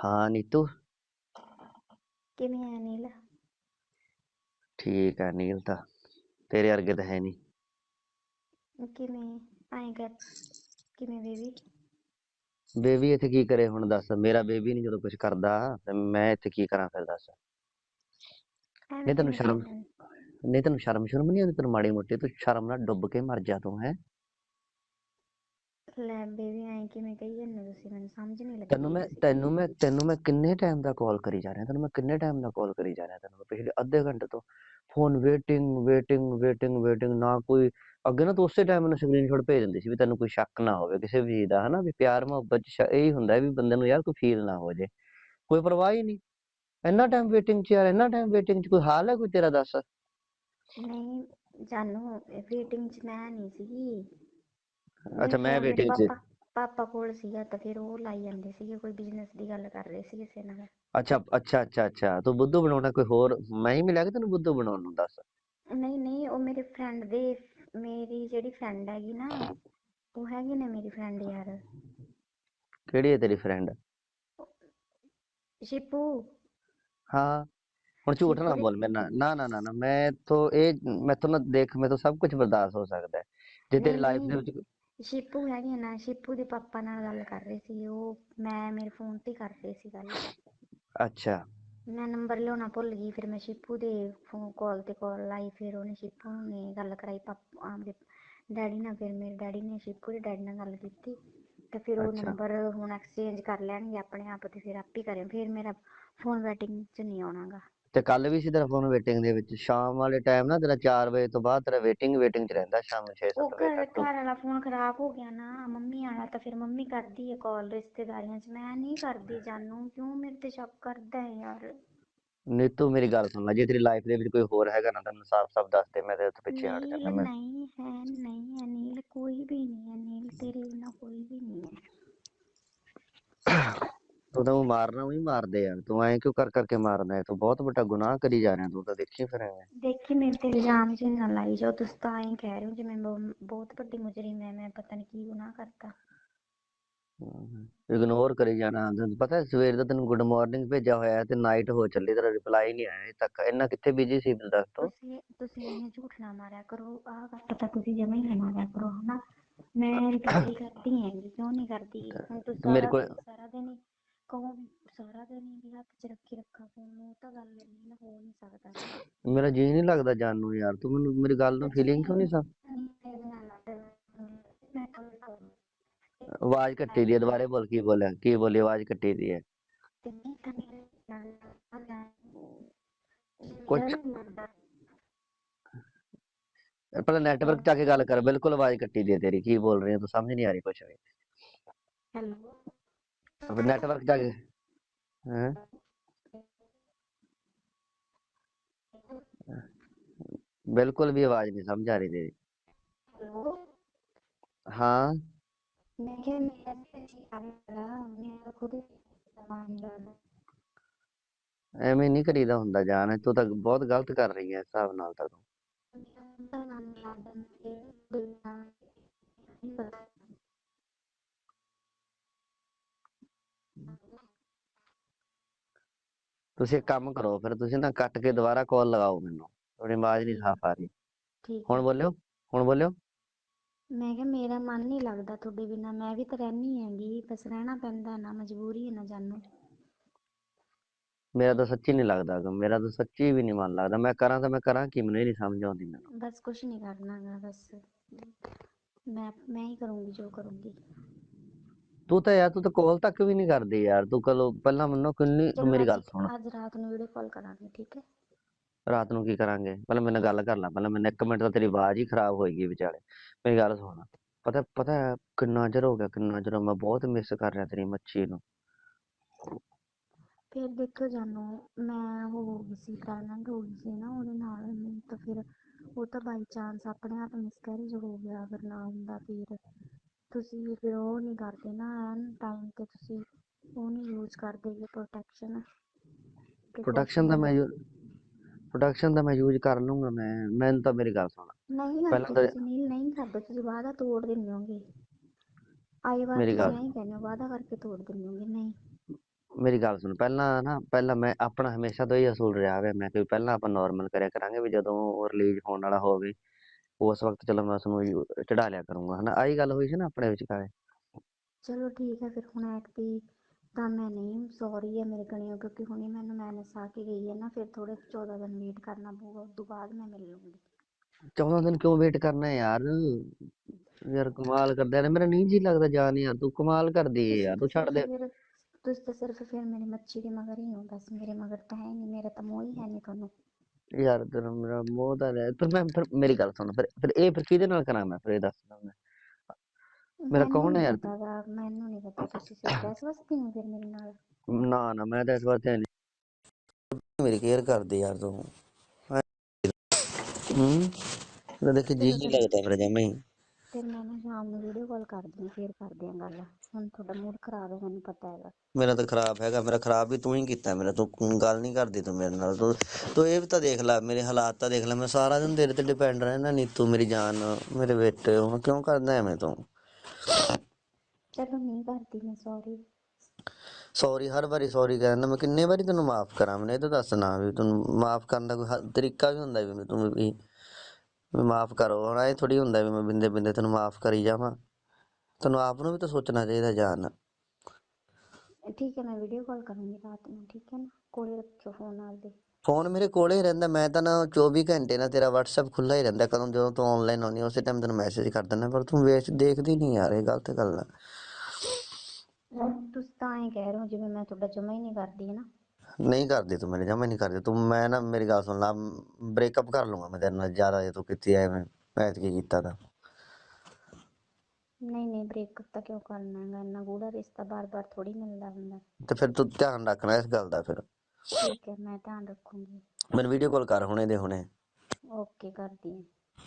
ਹਾਂ ਨੀਤੂ? ਕਿਵੇਂ ਆ ਨੀਲ ਠੀਕ ਆ ਨੀਲ ਤਾਂ ਤੇਰੇ ਵਰਗੇ ਤਾਂ ਹੈ ਨਹੀਂ। ਕਿਵੇਂ ਆਏ ਕਰ ਕਿਵੇਂ ਬੇਬੀ? ਬੇਬੀ ਇੱਥੇ ਕੀ ਕਰੇ ਹੁਣ ਦੱਸ ਮੇਰਾ ਬੇਬੀ ਨਹੀਂ ਜਦੋਂ ਕੁਝ ਕਰਦਾ ਤੇ ਮੈਂ ਇੱਥੇ ਕੀ ਕਰਾਂ ਫਿਰ ਦੱਸ? ਨਹੀਂ ਤੈਨੂੰ ਸ਼ਰਮ ਨਹੀਂ ਤੈਨੂੰ ਸ਼ਰਮ ਸ਼ਰਮ ਨਹੀਂ ਆਉਂਦੀ ਤੈਨੂੰ ਮਾੜੀ ਮੋਟੀ ਤੂੰ ਸ਼ਰਮ ਨਾਲ ਡੁੱਬ ਕੇ ਮਰ ਜਾ ਤੂੰ ਹੈ? ਲੈ ਬੇਬੀ ਆਏ ਕਿਵੇਂ ਕਹੀ ਜਾਂਦੇ ਤੁਸੀਂ ਮੈਨੂੰ ਸਮਝ ਨਹੀਂ ਲੱਗੀ ਤੈਨੂੰ ਮੈਂ ਤੈਨੂੰ ਮੈਂ ਤੈਨੂੰ ਮੈਂ ਕਿੰਨੇ ਟਾਈਮ ਦਾ ਕਾਲ ਕਰੀ ਜਾ ਰਿਹਾ ਤੈਨੂੰ ਮੈਂ ਕਿੰਨੇ ਟਾਈਮ ਦਾ ਕਾਲ ਕਰੀ ਜਾ ਰਿਹਾ ਤੈਨੂੰ ਮੈਂ ਪਿਛਲੇ ਅੱਧੇ ਘੰਟੇ ਤੋਂ phone waiting waiting waiting waiting ਨਾ ਕੋਈ ਅੱਗੇ ਨਾ ਤੂੰ ਉਸੇ ਟਾਈਮ ਮੈਨੂੰ ਸਕਰੀਨਸ਼ਾਟ ਭੇਜ ਦਿੰਦੀ ਸੀ ਵੀ ਤੈਨੂੰ ਕੋਈ ਸ਼ੱਕ ਨਾ ਹੋਵੇ ਕਿਸੇ ਵੀ ਚੀਜ਼ ਦਾ ਹਨਾ ਵੀ ਪਿਆਰ ਮੁਹੱਬਤ ਚ ਇਹ ਹੀ ਹੁੰਦਾ ਵੀ ਬੰਦੇ ਨੂੰ ਯਾਰ ਕੋਈ ਫੀਲ ਨਾ ਹੋ ਜੇ ਕੋਈ ਪਰਵਾਹ ਹੀ ਨਹੀਂ। ਇੰਨਾ ਟਾਈਮ ਵੇਟਿੰਗ ਚ ਯਾਰ ਇੰਨਾ ਟਾਈਮ ਵੇਟਿੰਗ ਚ ਕੋਈ ਹਾਲ ਹੈ ਕੋਈ ਤੇਰਾ ਦੱਸ? ਨਹੀਂ ਜਾਨੂ ਵੇਟਿੰਗ ਚ ਮੈਂ ਨਹੀਂ ਸੀਗੀ। ਅੱਛਾ ਮੈਂ ਵੇਟਿੰਗ ਚ ਪਾਪਾ ਕੋਲ ਸੀਗਾ ਤਾਂ ਫਿਰ ਉਹ ਲਾਈ ਜਾਂਦੇ ਸੀਗੇ ਕੋਈ ਬਿਜ਼ਨਸ ਦੀ ਗੱਲ ਕਰ ਰਹੇ ਸੀ ਕਿਸੇ ਨਾਲ। ਅੱਛਾ ਅੱਛਾ ਅੱਛਾ ਅੱਛਾ ਤੂੰ ਬੁੱਧੂ ਬਣਾਉਣਾ ਕੋਈ ਹੋਰ? ਮੈਂ ਹੀ ਮਿਲਿਆ ਕਿ ਤੈਨੂੰ ਬੁੱਧੂ ਬਣਾਉਣ ਨੂੰ ਦੱਸ। ਨਹੀਂ ਨਹੀਂ ਉਹ ਮੇਰੇ ਫਰੈਂਡ ਦੇ ਮੇਰੀ ਜਿਹੜੀ ਫਰੈਂਡ ਹੈਗੀ ਨਾ ਉਹ ਹੈਗੀ ਨੇ ਮੇਰੀ ਫਰੈਂਡ ਯਾਰ। ਕਿਹੜੀ ਹੈ ਤੇਰੀ ਫਰੈਂਡ ਸ਼ਿਪੂ। ਹਾਂ ਹੁਣ ਝੂਠ ਨਾ ਬੋਲ ਮੇਰੇ ਨਾਲ। ਨਾ ਨਾ ਨਾ ਮੈਂ ਤੋਂ ਇਹ ਮੈਥੋਂ ਨਾ ਦੇਖ ਮੈਂ ਤੋਂ ਸਭ ਕੁਝ ਬਰਦਾਸ਼ਤ ਹੋ ਸਕਦਾ ਹੈ। ਜੇ ਤੇਰੀ ਲਾਈਫ ਦੇ ਵਿੱਚ ਸ਼ਿਪੂ ਹੈਗੀ ਨਾ ਸ਼ਿਪੂ ਦੇ ਪਾਪਾ ਨਾਲ ਗੱਲ ਕਰ ਰਹੇ ਸੀ ਉਹ ਮੈਂ ਮੇਰੇ ਫੋਨ ਤੇ ਕਰ ਰਹੇ ਸੀ ਗੱਲ। ਅੱਛਾ। ਮੈਂ ਨੰਬਰ ਲਿਆਉਣਾ ਭੁੱਲ ਗਈ ਫਿਰ ਮੈਂ ਸ਼ਿਪੂ ਦੇ ਫੋਨ ਕਾਲ ਤੇ ਕਾਲ ਲਾਈ ਫਿਰ ਉਹਨੇ ਸ਼ਿਪੂ ਨੇ ਗੱਲ ਕਰਾਈ ਪਾਪਾ ਆਪਦੇ ਡੈਡੀ ਨਾਲ ਫਿਰ ਮੇਰੇ ਡੈਡੀ ਨੇ ਸ਼ਿਪੂ ਦੇ ਡੈਡੀ ਨਾਲ ਗੱਲ ਕੀਤੀ ਤੇ ਫਿਰ ਉਹ ਨੰਬਰ ਹੁਣ ਐਕਸਚੇਂਜ ਕਰ ਲੈਣਗੇ ਆਪਣੇ ਆਪ ਤੇ ਫਿਰ ਆਪੇ ਕਰੇ ਫਿਰ ਮੇਰਾ ਫੋਨ ਵੈਟਿੰਗ 'ਚ ਨਹੀਂ ਆਉਣਾਗਾ। ਤੇ ਕੱਲ ਵੀ ਸੀ ਤੇਰਾ ਫੋਨ ਵੇਟਿੰਗ ਦੇ ਵਿੱਚ। ਸ਼ਾਮ ਵਾਲੇ ਟਾਈਮ ਨਾ ਤੇਰਾ 4 ਵਜੇ ਤੋਂ ਬਾਅਦ ਤੇਰਾ ਵੇਟਿੰਗ ਵੇਟਿੰਗ ਚ ਰਹਿੰਦਾ ਸ਼ਾਮ ਨੂੰ 6-7 ਉਹ ਵਜੇ ਤੱਕ। ਤੂੰ ਘਰ ਵਾਲਾ ਫੋਨ ਖਰਾਬ ਹੋ ਗਿਆ ਨਾ ਮੰਮੀ ਵਾਲਾ ਤਾਂ ਫਿਰ ਮੰਮੀ ਕਰਦੀ ਹੈ ਕਾਲ ਰਿਸ਼ਤੇਦਾਰੀਆਂ 'ਚ। ਮੈਂ ਨਹੀਂ ਕਰਦੀ ਜਾਨੂ ਕਿਉਂ ਮੇਰੇ ਤੇ ਸ਼ੱਕ ਕਰਦਾ ਹੈ ਯਾਰ? ਨੀਤੂ ਮੇਰੀ ਗੱਲ ਸੁਣ ਲੈ ਜੇ ਤੇਰੀ ਲਾਈਫ ਦੇ ਵਿੱਚ ਕੋਈ ਹੋਰ ਹੈਗਾ ਨਾ ਤੈਨੂੰ ਸਾਫ਼-ਸਾਫ਼ ਦੱਸ ਦੇ ਮੈਂ ਤੇਰੇ ਤੋਂ ਪਿੱਛੇ ਹਟ ਨੀਲ ਜਾਣਾ ਮੈਂ ਨਹੀਂ ਹੈ ਨਹੀਂ ਹੈ ਨੀਲ ਕੋਈ ਵੀ ਨਹੀਂ ਹੈ ਤੇਰੇ ਬਿਨਾ ਕੋਈ ਵੀ ਨਹੀਂ ਹੈ। ਤੂੰ ਤਾਂ ਉਹ ਮਾਰਨਾ ਉਹੀ ਮਾਰਦੇ ਯਾਰ ਤੂੰ ਐਂ ਕਿਉਂ ਕਰ ਕਰਕੇ ਮਾਰਦਾ ਹੈ? ਤੂੰ ਬਹੁਤ ਵੱਡਾ ਗੁਨਾਹ ਕਰੀ ਜਾ ਰਿਹਾ ਤੂੰ ਤਾਂ ਦੇਖੀ ਫਿਰ ਐਵੇਂ। ਦੇਖੀ ਮੇਰੇ ਤੇ ਇਲਜ਼ਾਮ ਜਿਹੇ ਨਾ ਲਾਈ ਜਾਓ ਤੁਸੀਂ ਤਾਂ ਐਂ ਕਹਿ ਰਹੇ ਹੋ ਜਿਵੇਂ ਮੈਂ ਬਹੁਤ ਵੱਡੀ ਮੁਜਰਿਮ ਹੈ ਮੈਂ ਪਤਾ ਨਹੀਂ ਕੀ ਗੁਨਾਹ ਕਰਤਾ। ਇਗਨੋਰ ਕਰੀ ਜਾਣਾ ਤੈਨੂੰ ਪਤਾ ਹੈ ਸਵੇਰ ਦਾ ਤੈਨੂੰ ਗੁੱਡ ਮਾਰਨਿੰਗ ਭੇਜਿਆ ਹੋਇਆ ਹੈ ਤੇ ਨਾਈਟ ਹੋ ਚੱਲੀ ਤੇਰਾ ਰਿਪਲਾਈ ਨਹੀਂ ਆਇਆ ਅਜੇ ਤੱਕ। ਇੰਨਾ ਕਿੱਥੇ ਬਿਜ਼ੀ ਸੀ ਦੱਸ ਤੂੰ? ਤੁਸੀਂ ਤੁਸੀਂ ਇਹਨੇ ਝੂਠ ਨਾ ਮਾਰਿਆ ਕਰੋ ਆਹ ਗੱਲ ਤਾਂ ਤੁਸੀਂ ਜਮਾ ਹੀ ਨਾ ਮਾਰਿਆ ਕਰੋ ਹਨਾ? ਮੈਂ ਰਿਪਲਾਈ ਕਰਦੀ ਹੈਗੀ ਕਿਉਂ ਨਹੀਂ ਕਰਦੀ? ਹੁਣ ਤੁਸੀਂ ਮੇਰੇ ਕੋਲ ਸਾਰਾ ਦਿਨ ਹੀ ਕਹੋ ਵੀ ਸਾਰਾ ਦਿਨ ਹੀ ਵੀ ਹੱਥ 'ਚ ਰੱਖੀ ਰੱਖਾ ਫੋਨ ਉਹ ਤਾਂ ਗੱਲ ਨਹੀਂ ਨਾ ਹੋ ਨਹੀਂ ਸਕਦਾ ਮੇਰਾ ਜੀ ਨਹੀਂ ਲੱਗਦਾ ਜਾਣ ਨੂੰ ਯਾਰ ਤੂੰ ਮੈਨੂੰ ਮੇਰੀ ਗੱਲ ਨੂੰ ਫੀਲਿੰਗ ਕਿਉਂ ਨਹੀਂ ਸਮ ਮੈਂ ਤੁਹਾਨੂੰ ਕਹੂੰ ਆਵਾਜ਼ ਕੱਟੀ ਦੀ ਹੈ ਦੁਬਾਰੇ ਬੋਲ ਕੀ ਬੋਲਿਆ ਕੀ ਬੋਲੀ ਆਵਾਜ਼ ਕੱਟੀ ਦੀ ਹੈ ਤੇ ਨਹੀਂ ਤਾਂ ਮੇਰੇ ਨਾਲ ਕੁਛ ਡਰ ਲੱਗਦਾ ਪਹਿਲਾਂ ਨੈਟਵਰਕ 'ਚ ਆ ਕੇ ਗੱਲ ਕਰ ਬਿਲਕੁਲ ਆਵਾਜ਼ ਕੱਟੀ ਦੀ ਹੈ ਤੇਰੀ ਕੀ ਬੋਲ ਰਹੀ ਹੈ ਤੂੰ ਸਮਝ ਨਹੀਂ ਆ ਰਹੀ ਕੁਛ ਵੀ ਹੈਲੋ ਨੈਟਵਰਕ 'ਚ ਆ ਕੇ ਹੈਂ? ਬਿਲਕੁਲ ਵੀ ਆਵਾਜ਼ ਨਹੀਂ ਸਮਝ ਆ ਰਹੀ ਤੇਰੀ। ਹੈਲੋ ਹਾਂ? ਮੈਂ ਕਿਹਾ ਮੇਰਾ ਤੇ ਜੀ ਆਇਆ ਮੇਰਾ ਖੁਦ ਹੀ ਸਮਾਨ ਲੈਣਾ ਐਵੇਂ ਨਹੀਂ ਕਰੀਦਾ ਹੁੰਦਾ ਜਾਨ ਤੂੰ ਤਾਂ ਬਹੁਤ ਗਲਤ ਕਰ ਰਹੀ ਹੈ ਇਸ ਹਿਸਾਬ ਨਾਲ ਤਾਂ ਤੂੰ ਮੇਰਾ ਨਾਮ ਲਾਦਨ ਕੇ ਦੁਨੀਆ ਨਹੀਂ ਪਤਾ ਤੁਸੀਂ ਇੱਕ ਕੰਮ ਕਰੋ ਫਿਰ ਤੁਸੀਂ ਨਾ ਕੱਟ ਕੇ ਦੁਬਾਰਾ ਕਾਲ ਲਗਾਓ ਮੈਨੂੰ। ਤੁਹਾਡੀ ਆਵਾਜ਼ ਨਹੀਂ ਸਾਫ਼ ਆ ਰਹੀ। ਠੀਕ ਹੁਣ ਬੋਲਿਓ ਹੁਣ ਬੋਲਿਓ। ਮੈਂ ਕਿਹਾ ਮੇਰਾ ਮਨ ਨਹੀਂ ਲੱਗਦਾ ਤੁਹਾਡੇ ਬਿਨਾ ਮੈਂ ਵੀ ਤਾਂ ਰਹਿਣੀ ਹੈਗੀ ਬਸ ਰਹਿਣਾ ਪੈਂਦਾ ਨਾ ਮਜਬੂਰੀ ਹੈ ਨਾ ਜਾਨੂ। ਮੇਰਾ ਤਾਂ ਸੱਚੀ ਨਹੀਂ ਲੱਗਦਾ ਗਾ, ਮੇਰਾ ਤਾਂ ਸੱਚੀ ਵੀ ਨਹੀਂ ਮਨ ਲੱਗਦਾ। ਮੈਂ ਕਰਾਂ ਤਾਂ ਮੈਂ ਕਰਾਂ ਕੀ ਮੈਨੂੰ ਇਹ ਨਹੀਂ ਸਮਝ ਆਉਂਦੀ ਮੈਨੂੰ। ਬਸ ਕੁਛ ਨਹੀਂ ਕਰਨਾਗਾ ਬਸ। ਮੈਂ ਮੈਂ ਹੀ ਕਰੂੰਗੀ ਜੋ ਕਰੂੰਗੀ। ਤੂੰ ਤਾਂ ਯਾਰ ਤੂੰ ਤਾਂ ਕਾਲ ਤੱਕ ਵੀ ਨਹੀਂ ਕਰਦੀ ਯਾਰ ਤੂੰ ਕਲੋ ਪਹਿਲਾਂ ਮੈਨੂੰ ਕਿੰਨੀ ਤੂੰ ਮੇਰੀ ਗੱਲ ਸੁਣ। ਅੱਜ ਰਾਤ ਨੂੰ ਵੀਡੀਓ ਕਾਲ ਕਰਾਂਗੇ ਠੀਕ ਹੈ? ਰਾਤ ਨੂੰ ਕੀ ਕਰਾਂਗੇ? ਪਹਿਲਾਂ ਮੇਰੇ ਨਾਲ ਗੱਲ ਕਰ ਲੈ ਪਹਿਲਾਂ ਮੈਨੂੰ ਇੱਕ ਮਿੰਟ ਤਾਂ ਤੇਰੀ ਆਵਾਜ਼ ਹੀ ਖਰਾਬ ਹੋਏਗੀ ਵਿਚਾਲੇ। ਮੇਰੀ ਗੱਲ ਸੁਣ ਪਤਾ ਪਤਾ ਕਿੰਨਾ ਚਿਰ ਹੋ ਗਿਆ ਕਿੰਨਾ ਚਿਰ ਮੈਂ ਬਹੁਤ ਮਿਸ ਕਰ ਰਿਹਾ ਤੇਰੀ ਮੱਛੀ ਨੂੰ। ਫਿਰ ਦੇਖੋ ਜਾਨੂ ਮੈਂ ਉਹ ਹੋ ਗਈ ਸੀ ਪ੍ਰੈਗਨੈਂਟ ਹੋ ਗਈ ਸੀ ਨਾ ਉਹਦੇ ਨਾਲ ਮੈਨੂੰ ਤਾਂ ਫਿਰ ਉਹ ਤਾਂ ਬਾਈ ਚਾਂਸ ਆਪਣੇ ਆਪ ਮਿਸਕੈਰੇਜ ਹੋ ਗਿਆ ਅਗਰ ਨਾ ਹੁੰਦਾ ਫਿਰ। ਤੁਸੀਂ ਫਿਰ ਉਹ ਨਹੀਂ ਕਰਦੇ ਨਾ ਐਨ ਟਾਈਮ ਤੇ ਤੁਸੀਂ ਉਹ ਨਹੀਂ ਯੂਜ਼ ਕਰਦੇ ਗੇ ਪ੍ਰੋਟੈਕਸ਼ਨ ਪ੍ਰੋਡਕਸ਼ਨ ਦਾ। ਮੈਂ ਪ੍ਰੋਡਕਸ਼ਨ ਦਾ ਮੈਂ ਯੂਜ਼ ਕਰ ਲੂੰਗਾ ਮੈਂ ਮੈਨੂੰ ਤਾਂ ਮੇਰੀ ਗੱਲ ਸੁਣ। ਨਹੀਂ ਪਹਿਲਾਂ ਤਾਂ ਤੁਸੀਂ ਨੀਲ ਨਹੀਂ ਕਰਦੇ ਤੁਸੀਂ ਵਾਅਦਾ ਤੋੜ ਦਿੰਦੇ ਹੋਗੇ। ਆਈ ਵਾਰ ਮੇਰੀ ਗੱਲ ਐਂ ਕਹਿੰਦੇ ਹੋ ਵਾਅਦਾ ਕਰਕੇ ਤੋੜ ਦਿੰਦੇ ਹੋਗੇ ਨਹੀਂ। ਮੇਰੀ ਗੱਲ ਸੁਣ ਪਹਿਲਾਂ ਨਾ ਪਹਿਲਾਂ ਮੈਂ ਆਪਣਾ ਹਮੇਸ਼ਾ ਤੋਂ ਇਹ ਅਸੂਲ ਰਿਹਾ ਵੇ ਮੈਂ ਕਿ ਪਹਿਲਾਂ ਆਪਾਂ ਨਾਰਮਲ ਕਰਿਆ ਕਰਾਂਗੇ ਵੀ ਜਦੋਂ ਉਹ ਰਿਲੀਜ਼ ਹੋਣ ਵਾਲਾ ਹੋਵੇ ਉਸ ਵਕਤ ਚਲੋ ਮੈਂ ਉਸਨੂੰ ਚੜਾ ਲਿਆ ਕਰੂੰਗਾ ਹਨਾ? ਆਹੀ ਗੱਲ ਹੋਈ ਸੀ ਨਾ ਆਪਣੇ ਵਿਚਕਾਰ ਚਲੋ ਠੀਕ ਹੈ ਫਿਰ ਹੁਣ ਐਕਟੀ ਤਾਂ ਮੈਂ ਨਹੀਂ ਸੌਰੀ ਹੈ ਮੇਰੇ ਕਣੀਓ ਕਿਉਂਕਿ ਹੁਣੇ ਮੈਨੂੰ ਮੈਨਸ ਆ ਕੇ ਗਈ ਹੈ ਨਾ ਫਿਰ ਥੋੜੇ 14 ਦਿਨ ਵੇਟ ਕਰਨਾ ਪਊਗਾ ਉਸ ਤੋਂ ਬਾਅਦ ਮੈਂ ਮਿਲ ਲੂੰਗੀ 14 ਦਿਨ ਕਿਉਂ ਵੇਟ ਕਰਨਾ ਹੈ ਯਾਰ? ਯਾਰ ਕਮਾਲ ਕਰਦਾ ਯਾਰ ਮੇਰਾ ਨਹੀਂ ਜੀ ਲੱਗਦਾ ਜਾਨ ਯਾਰ ਤੂੰ ਕਮਾਲ ਕਰਦੀ ਹੈ ਯਾਰ ਤੂੰ ਛੱਡ ਦੇ। ਤੁਸੀਂ ਤਾਂ ਸਿਰਫ ਫਿਰ ਮੇਰੀ ਮੱਛੀ ਦੇ ਮਗਰ ਹੀ ਹੋ ਬਸ ਮੇਰੇ ਮਗਰ ਤਾਂ ਹੈ ਨਹੀਂ ਮੇਰਾ ਤਾਂ ਮੋਹ ਹੀ ਹੈ ਨਹੀਂ ਤੁਹਾਨੂੰ। ਯਾਰ ਤੇਰਾ ਮੇਰਾ ਮੋਹ ਤਾਂ ਹੈ ਪਰ ਮੈਂ ਫਿਰ ਮੇਰੀ ਗੱਲ ਸੁਣ ਫਿਰ ਫਿਰ ਇਹ ਫਿਰ ਕਿਹਦੇ ਨਾਲ ਕਰਾਂ ਮੈਂ ਫਿਰ ਇਹ ਦੱਸ ਮੈਂ। ਮੇਰਾ ਕੌਣ ਹੈ ਯਾਰ? ਪਤਾ ਗਾ, ਮੈਨੂੰ ਨਹੀਂ ਪਤਾ ਤੁਸੀਂ ਸਿਰਫ ਇਸ ਵਾਸਤੇ ਹੋ ਫਿਰ ਮੇਰੇ ਨਾਲ। ਨਾ ਨਾ ਮੈਂ ਤਾਂ ਇਸ ਵਾਰ ਤੇ ਨਹੀਂ। ਮੇਰੀ ਕੇਅਰ ਕਰਦੀ ਯਾਰ ਤੂੰ। ਹੂੰ। ਮੈਂ ਦੇਖ ਜੀ ਨਹੀਂ ਲੱਗਦਾ ਫਿਰ ਜਮੇ ਹੀ। ਫਿਰ ਮੈਂ ਨਾ ਸ਼ਾਮ ਨੂੰ ਵੀਡੀਓ ਕਾਲ ਕਰਦੀ ਹਾਂ ਫਿਰ ਕਰਦੇ ਹਾਂ ਗੱਲ। ਹੁਣ ਤੁਹਾਡਾ ਮੂਡ ਖਰਾਬ ਹੈ ਮੈਨੂੰ ਪਤਾ ਹੈਗਾ। ਮੇਰਾ ਤਾਂ ਖਰਾਬ ਹੈਗਾ ਮੇਰਾ ਖਰਾਬ ਵੀ ਤੂੰ ਹੀ ਕੀਤਾ ਮੇਰਾ ਤੂੰ ਗੱਲ ਨਹੀਂ ਕਰਦੀ ਤੂੰ ਮੇਰੇ ਨਾਲ। ਤੂੰ ਤੂੰ ਇਹ ਵੀ ਤਾਂ ਦੇਖ ਲੈ ਮੇਰੇ ਹਾਲਾਤ ਤਾਂ ਦੇਖ ਲੈ ਮੈਂ ਸਾਰਾ ਦਿਨ ਤੇਰੇ ਤੇ ਡਿਪੈਂਡ ਰਹਿਣਾ ਨਹੀਂ ਤੂੰ ਮੇਰੀ ਜਾਨ ਮੇਰੇ ਬੇਟੇ ਹੁਣ ਕਿਉਂ ਕਰਦਾ ਐਵੇਂ ਤੂੰ? ਚਲੋ ਨਹੀਂ ਕਰਦੀ ਮੈਂ ਸੌਰੀ ਸੌਰੀ ਹਰ ਵਾਰੀ ਸੌਰੀ ਕਹਿੰਦਾ ਮੈਂ ਕਿੰਨੇ ਵਾਰੀ ਤੈਨੂੰ ਮਾਫ ਕਰਾਂ ਮੈਨੂੰ ਇਹ ਤਾਂ ਦੱਸ ਨਾ ਵੀ ਤੈਨੂੰ ਮਾਫ ਕਰਨ ਦਾ ਕੋਈ ਤਰੀਕਾ ਵੀ ਹੁੰਦਾ ਵੀ ਤੂੰ ਵੀ। ਵੀ ਮਾਫ ਕਰੋ। ਹੁਣ ਇਹ ਥੋੜੀ ਹੁੰਦਾ ਵੀ ਮੈਂ ਬਿੰਦੇ ਬਿੰਦੇ ਤੈਨੂੰ ਮਾਫ ਕਰੀ ਜਾਵਾਂ। ਤੈਨੂੰ ਆਪ ਨੂੰ ਵੀ ਤਾਂ ਸੋਚਣਾ ਚਾਹੀਦਾ ਜਾਨ। ਠੀਕ ਹੈ ਮੈਂ ਵੀਡੀਓ ਕਾਲ ਕਰੂੰਗੀ ਰਾਤ ਨੂੰ ਠੀਕ ਹੈ ਨਾ? ਕੋਲੇ ਰੱਖਿਓ ਫੋਨ ਨਾਲ ਦੇ ਫੋਨ ਮੇਰੇ ਕੋਲੇ ਹੀ ਰਹਿੰਦਾ ਮੈਂ ਤਾਂ ਨਾ 24 ਘੰਟੇ ਨਾ ਤੇਰਾ WhatsApp ਖੁੱਲਾ ਹੀ ਰਹਿੰਦਾ ਕਦੋਂ ਜਦੋਂ ਤੂੰ ਆਨਲਾਈਨ ਆਉਣੀ ਉਸੇ ਟਾਈਮ ਤੈਨੂੰ ਮੈਸੇਜ ਕਰ ਦਿੰਦਾ ਪਰ ਤੂੰ ਵੇਚ ਦੇਖਦੀ ਨਹੀਂ ਯਾਰ ਇਹ ਗਲਤ ਗੱਲ ਆ। ਤੁਸੀਂ ਤਾਂ ਐਂ ਕਹਿ ਰਹੇ ਹੋ ਜਿਵੇਂ ਮੈਂ ਤੁਹਾਡਾ ਜਮਾ ਹੀ ਨਹੀਂ ਕਰਦੀ ਹੈ ਨਾ? ਨਹੀਂ ਕਰਦੀ ਤੂੰ ਮੇਰੇ ਜਮਾ ਨਹੀਂ ਕਰਦੀ। ਤੂੰ ਮੈਂ ਨਾ ਮੇਰੀ ਗੱਲ ਸੁਣ ਲਾ ਬ੍ਰੇਕਅਪ ਕਰ ਲੂੰਗਾ ਮੈਂ ਤੇਰੇ ਨਾਲ ਜ਼ਿਆਦਾ ਜੇ ਤੂੰ ਕੀਤੀ ਐਵੇਂ ਐਤਕੀ ਕੀਤਾ ਤਾਂ। ਨਹੀਂ ਨਹੀਂ ਬ੍ਰੇਕਅਪ ਤਾਂ ਕਿਉਂ ਕਰਨਾ ਹੈਗਾ? ਇੰਨਾ ਗੂੜਾ ਰਿਸ਼ਤਾ ਬਾਰ-ਬਾਰ ਥੋੜੀ ਮਿਲਦਾ ਹੁੰਦਾ। ਤੇ ਫਿਰ ਤੂੰ ਧਿਆਨ ਰੱਖਣਾ ਇਸ ਗੱਲ ਦਾ ਫਿਰ। ਠੀਕ ਹੈ ਮੈਂ ਧਿਆਨ ਰੱਖੂੰਗੀ। ਮੈਨੂੰ ਵੀਡੀਓ ਕਾਲ ਕਰ ਹੁਣੇ ਦੇ ਹੁਣੇ। ਓਕੇ ਕਰਦੀ ਹਾਂ